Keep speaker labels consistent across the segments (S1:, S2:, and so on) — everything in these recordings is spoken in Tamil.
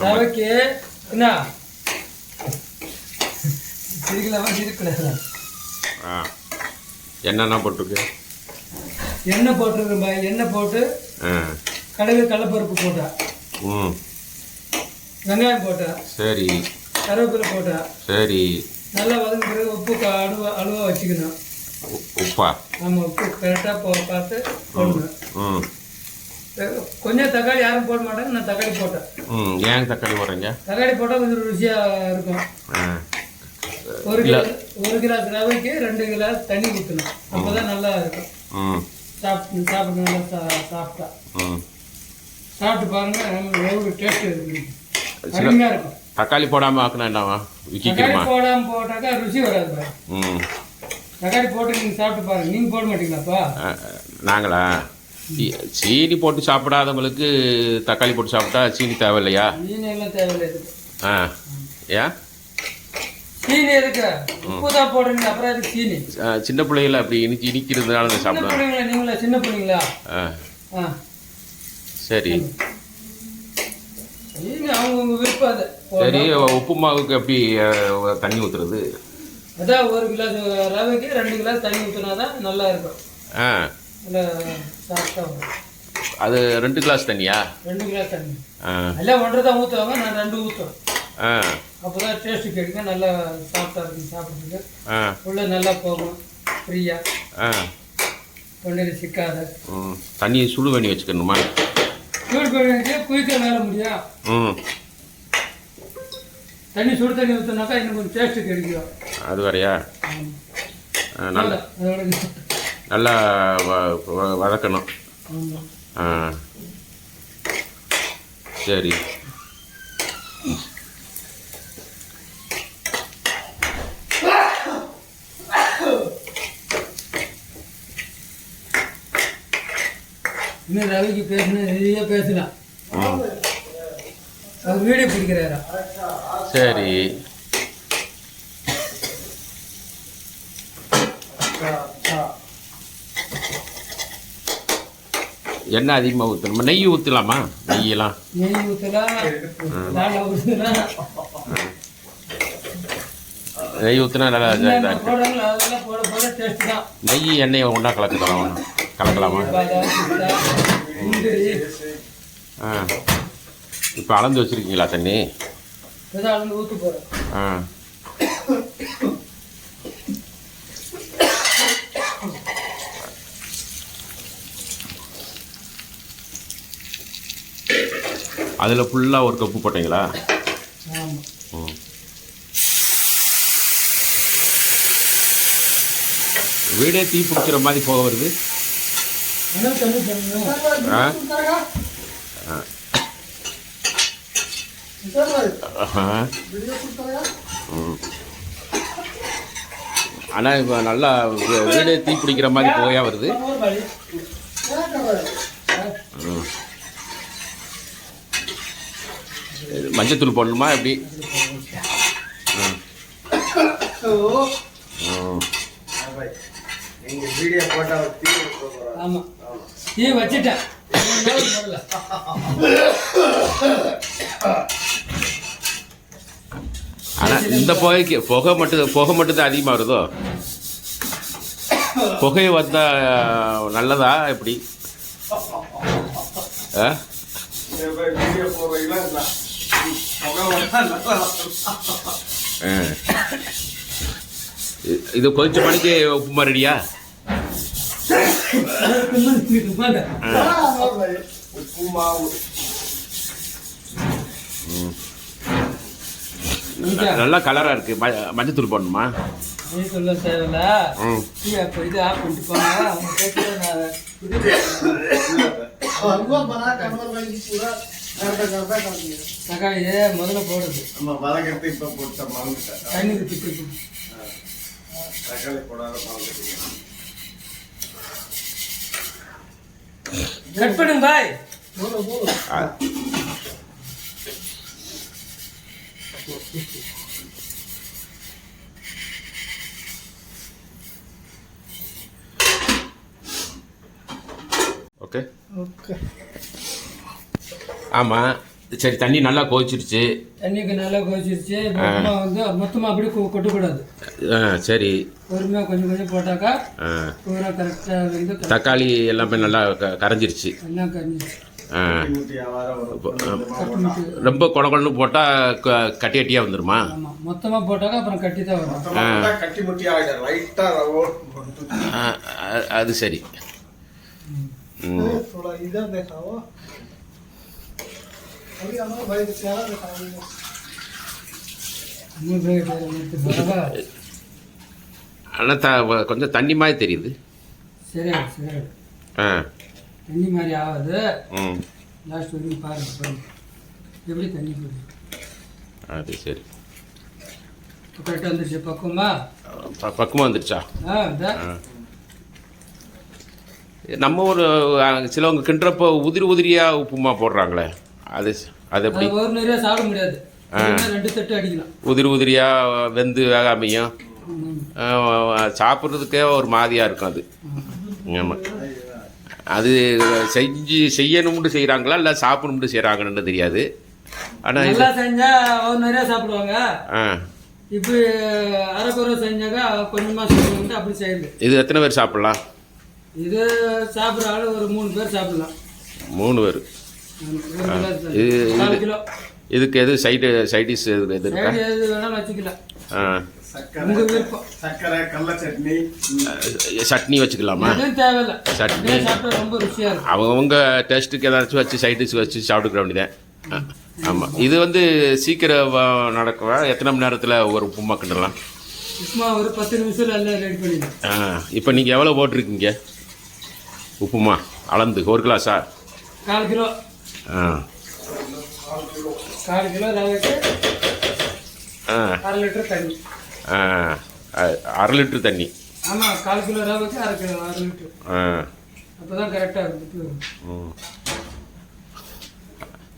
S1: ரவைக்கு என்ன சிரிக்கலாமா சிரிக்கூடாதா
S2: ஆ. என்னென்ன போட்டிருக்கு?
S1: எண்ணெய் போட்டுருக்கேன் பாய் எண்ணெய் போட்டு கடுகு கடலப்பருப்பு போட்டேன்
S2: ம்.
S1: வெங்காயம் போட்டேன்
S2: சரி.
S1: கருவேப்பிலை போட்டேன்
S2: சரி.
S1: நல்லா வதங்க பிறகு உப்பு அழுவா அழுவா வச்சுக்கணும்.
S2: உப்பா?
S1: ஆமாம் உப்பு கரெக்டாக பார்த்து போடணும்.
S2: ம்.
S1: கொஞ்சம் தக்காளி யாரும் போட மாட்டாங்க நான் தக்காளி போட்டேன்.
S2: ம் ஏன் தக்காளி போடுறீங்க?
S1: தக்காளி போட்டால் கொஞ்சம் ருசியாக இருக்கும். ஒரு கிலோ ஒரு கிளாஸ் ரவைக்கு ரெண்டு கிளாஸ் தண்ணி ஊற்றணும் அப்போ தான் நல்லா இருக்கும்.
S2: ம்.
S1: சாப்பிட்டு சாப்பிட்டு நல்லா சா சாப்பிட்டா
S2: ம்.
S1: சாப்பிட்டு பாருங்க எவ்வளோ டேஸ்ட் இருக்கு. அருமையாக இருக்கும்.
S2: தக்காளி போடாமல்
S1: தக்காளி
S2: விற்கிக்கிறோமா
S1: போடாமல் போட்டாக்கா ருசி வராது
S2: ம்.
S1: தக்காளி போட்டு நீங்கள் சாப்பிட்டு பாருங்க. நீங்கள் போட மாட்டீங்களாப்பா?
S2: நாங்களா? சீனி போட்டு சாப்பிடாதவங்களுக்கு தக்காளி போட்டு சாப்பிட்டா சீனி தேவையில்லையா?
S1: இருக்கு
S2: ஆ. ஏன்?
S1: சீனி எதுக்கு? உப்பு தான் போடுறீங்க அப்புறம் எதுக்கு சீனி?
S2: சின்ன பிள்ளைகள அப்படி இனிச்சு இனிக்கிறதுனால
S1: சின்ன
S2: சாப்பிடுவேன்
S1: நீங்களா? சின்ன பிள்ளைங்களா?
S2: ஆ. சரி.
S1: சீனி அவங்கவுங்க விருப்பம் அது.
S2: சரி உப்பு மாவுக்கு எப்படி தண்ணி ஊற்றுறது
S1: அதான் ஒரு கிளாஸ் ரவைக்கு ரெண்டு கிளாஸ் தண்ணி ஊற்றினா தான் நல்லா இருக்கும்.
S2: ஆ. அது ரெண்டு கிளாஸ் தண்ணியா?
S1: ரெண்டு கிளாஸ் தண்ணி. எல்லாம் ஒன்றரை தான் ஊற்றுவாங்க நான் ரெண்டு ஊற்றுவேன் அப்போ தான் டேஸ்ட்டு கிடைக்கும் நல்லா சாஃப்டாக இருக்கும் சாப்பிட்றதுக்கு. உள்ள நல்லா போகும் ஃப்ரீயாக தொண்டையில் சிக்காத.
S2: ம். தண்ணி சுடு பண்ணி வச்சுக்கணுமா?
S1: சூடு பண்ணி வச்சு குயிக்காக மேலே முடியும்.
S2: ம்.
S1: தண்ணி சுடு தண்ணி ஊற்றினாக்கா இன்னும் கொஞ்சம் டேஸ்ட்டு கிடைக்கும்
S2: அது வேறையா? ஆ, நல்ல
S1: அதோட
S2: நல்லா வதக்கணும். ஆ. சரி.
S1: இன்னும் ரவிக்கு பேசணும் நிறைய பேசலாம். அவர் வீடியோ பிடிக்கிறாரா?
S2: சரி. எண்ணெய் அதிகமாக ஊற்றணுமா நெய் ஊற்றலாமா நெய்யெல்லாம்.
S1: நெய் ஊற்றலாம்
S2: நெய் ஊற்றினா நல்லா இதாக இருக்கு. நெய் எண்ணெயை ஒன்றா கலக்கலாம்? கலக்கலாமா ஆ. இப்போ அளந்து வச்சுருக்கீங்களா தண்ணி? ஆ. அதில் ஃபுல்லாக ஒரு கப்பு போட்டீங்களா? ம் வீடே தீ பிடிக்கிற மாதிரி போக வருது. ஆ. ம். ஆனால் இப்போ நல்லா வீடே தீ பிடிக்கிற மாதிரி போகையாக வருது. ம். மஞ்சத்தூள் போடணுமா எப்படி?
S1: வச்சுட்டேன்.
S2: ஆனால் இந்த புகைக்கு புகை மட்டும் புகை மட்டும் தான் அதிகமாக வருதோ? புகை வந்தால் நல்லதா எப்படி? ஆ? இது கொஞ்ச மணிக்கு உப்புமா ரெடியா.
S3: உப்பு மாவு
S1: இங்க.
S2: நல்லா கலராக இருக்கு. ம மஞ்சத்தூள் போடணுமா?
S1: நீ சொல்ல தேவையில்ல அப்போ இது பண்ணிட்டு தக்காளி முதல்ல போடுது
S3: நம்ம வதக்கத்து இப்ப போட்ட மறந்துட்டேன்
S1: தண்ணி ஊற்றிட்டு
S3: தக்காளி போடாத மறந்துட்டீங்க
S1: கட் பண்ணுங்க பாய்.
S2: ஓகே
S1: ஓகே
S2: ஆமாம் சரி தண்ணி நல்லா கொதிச்சிருச்சு.
S1: தண்ணிக்கு நல்லா உப்புமா வந்து மொத்தமாக அப்படியே கொ- கொட்டக்கூடாது.
S2: ஆ சரி.
S1: பொறுமையாக கொஞ்சம் கொஞ்சம் போட்டாக்கா பூரா கரெக்டாக வந்து
S2: தக்காளி எல்லாமே நல்லா க- கரைஞ்சிருச்சு.
S1: எல்லாம் கரைஞ்சி
S2: ஆ.
S3: குட்டியா வர வரும்
S2: ரொம்ப குட குடன்னு போட்டால் கட்டி கட்டியாக வந்துருமா?
S1: மொத்தமாக போட்டாக்கா அப்புறம் கட்டி தான் வரும்.
S3: மொத்தமா போட்டா கட்டி முட்டி ஆகிடும் லைட்டா ரவோ
S2: ஆ, அ- அது சரி. ஆனால் த கொஞ்சம் தண்ணி மாதிரி தெரியுது.
S1: சரியாயிடும் சரியாயிடும்
S2: ஆ.
S1: தண்ணி மாதிரி ஆகாது.
S2: ம்.
S1: லாஸ்ட் வரைக்கும் பாருங்க எப்படி தண்ணி
S2: அது சரி.
S1: கரெக்டாக வந்துருச்சு பக்குவமா?
S2: ப- பக்குவம் வந்துருச்சா?
S1: ஆ.
S2: நம்ம ஒரு சிலவங்க கிண்டுறப்போ உதிரி உதிரியாக உப்புமா போடுறாங்களே. அது அது எப்படி?
S1: ஒரு சாப்பிட முடியாது. ரெண்டு தட்டு அடிக்கலாம்.
S2: உதிரி உதிரியாக வெந்து வேகாமையும் சாப்பிட்றதுக்கே ஒரு மாதிரியாக இருக்கும் அது. ஆமாம் அது செஞ்சு செய்யணும்னு செய்கிறாங்களா இல்லை சாப்பிடணும்னு செய்கிறாங்கன்னு தெரியாது. ஆனால் இது
S1: நல்லா செஞ்சா ஒரு நிறைய சாப்பிடுவாங்க.
S2: ஆ.
S1: இப்போ அரைக்குறை செஞ்சாக்கா கொஞ்சமாக சாப்பிடுவாங்க அப்படி செய்யுது.
S2: இது எத்தனை பேர் சாப்பிட்லாம்?
S1: இது சாப்பிட்ற ஆள் ஒரு மூணு பேர் சாப்பிடலாம்.
S2: மூணு பேர். இது- இதுக்கு எது சைடு சைடிஷ் எது எது இருக்கா? ஆ.
S3: சட்னி.
S2: வச்சுக்கலாமா? சட்னி. அவங்கவுங்க டேஸ்ட்டுக்கு ஏதாச்சும் வச்சு சைடிஷ் வச்சு சாப்பிட்டுக்கிற வேண்டியதான் ஆமாம் இது வந்து சீக்கிரம் நடக்குவா? எத்தனை மணி நேரத்தில் ஒரு உப்புமா கிண்டலாம்?
S1: உப்புமா ஒரு பத்து நிமிஷம் எல்லாம் ரெடி பண்ணிடலாம்.
S2: ஆ இப்போ நீங்கள் எவ்வளோ போட்டிருக்கீங்க? உப்புமா அளந்து ஒரு கிளாஸா?
S1: கால் கிலோ. கால் கிலோ ரவைக்கு
S2: ஆ.
S1: அரை லிட்டர் தண்ணி.
S2: அரை லிட்டர் தண்ணி.
S1: ஆமாம் கால் கிலோ ரவைக்கு அரை கிலோ அரை லிட்டர்.
S2: ஆ.
S1: அப்போ தான் கரெக்டாக இருக்கும்
S2: ம்.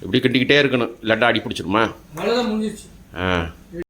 S2: இப்படி கட்டிக்கிட்டே இருக்கணும். இல்லாட்டா அடி பிடிச்சிருமா
S1: அவ்வளோதான் முடிஞ்சிச்சு
S2: ஆ.